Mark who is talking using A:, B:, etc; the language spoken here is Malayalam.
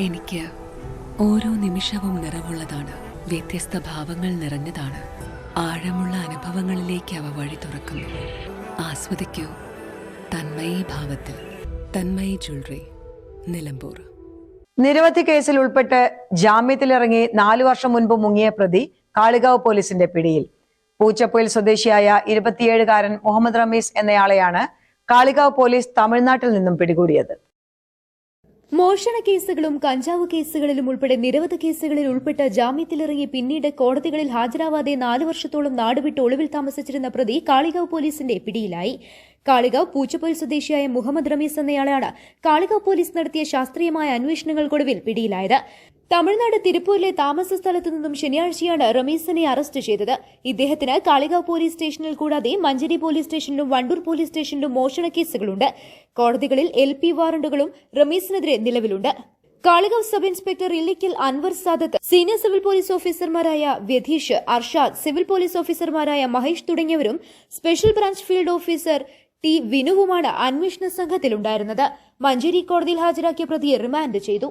A: എനിക്ക് ഓരോ നിമിഷവും നിറവുള്ളതാണ്. വ്യത്യസ്ത ഭാവങ്ങൾ നിറഞ്ഞതാണ്. ആഴമുള്ള അനുഭവങ്ങളിലേക്ക് അവ വഴി തുറക്കുന്നു. ആസ്വദിക്കൂ. തന്മയി ഭാവത്തിൽ. തന്മയി ജ്വല്ലറി. നിലമ്പൂർ.
B: നിരവധി കേസിൽ ഉൾപ്പെട്ട് ജാമ്യത്തിലിറങ്ങി നാലു വർഷം മുൻപ് മുങ്ങിയ പ്രതി കാളികാവ് പോലീസിന്റെ പിടിയിൽ. പൂച്ചപ്പൊയിൽ സ്വദേശിയായ ഇരുപത്തിയേഴുകാരൻ മുഹമ്മദ് റമീസ് എന്നയാളെയാണ് കാളികാവ് പോലീസ് തമിഴ്നാട്ടിൽ നിന്നും പിടികൂടിയത്.
C: മോഷണ കേസുകളും കഞ്ചാവ് കേസുകളിലും ഉൾപ്പെടെ നിരവധി കേസുകളിൽ ഉൾപ്പെട്ട ജാമ്യത്തിലിറങ്ങി പിന്നീട് കോടതികളിൽ ഹാജരാവാതെ നാലു വർഷത്തോളം നാടുവിട്ട് ഒളിവിൽ താമസിച്ചിരുന്ന പ്രതി കാളികാവ് പോലീസിന്റെ പിടിയിലായി. കാളികാവ് പൂച്ചപ്പൊയിൽ സ്വദേശിയായ മുഹമ്മദ് റമീസ് എന്നയാളാണ് കാളികാവ് പോലീസ് നടത്തിയ ശാസ്ത്രീയമായ അന്വേഷണങ്ങൾക്കൊടുവിൽ പിടിയിലായത്. തമിഴ്നാട് തിരുപ്പൂരിലെ താമസ സ്ഥലത്തു നിന്നും ശനിയാഴ്ചയാണ് റമീസിനെ അറസ്റ്റ് ചെയ്തത്. ഇദ്ദേഹത്തിന് കാളികാവ് പോലീസ് സ്റ്റേഷനിൽ കൂടാതെ മഞ്ചേരി പോലീസ് സ്റ്റേഷനിലും വണ്ടൂർ പോലീസ് സ്റ്റേഷനിലും മോഷണ കേസുകളുണ്ട്. കോടതികളിൽ എൽ പി വാറണ്ടുകളും റമീസിനെതിരെ നിലവിലുണ്ട്. Kalikavu sub inspector Illikkal Anwar Sadath senior civil police ഓഫീസർമാരായ വ്യധീഷ് അർഷാദ് സിവിൽ പോലീസ് ഓഫീസർമാരായ മഹേഷ് തുടങ്ങിയവരും special branch field officer T വിനുവുമാണ് അന്വേഷണ സംഘത്തിലുണ്ടായിരുന്നത്. മഞ്ചേരി കോടതിയിൽ ഹാജരാക്കിയ പ്രതിയെ റിമാൻഡ് ചെയ്തു.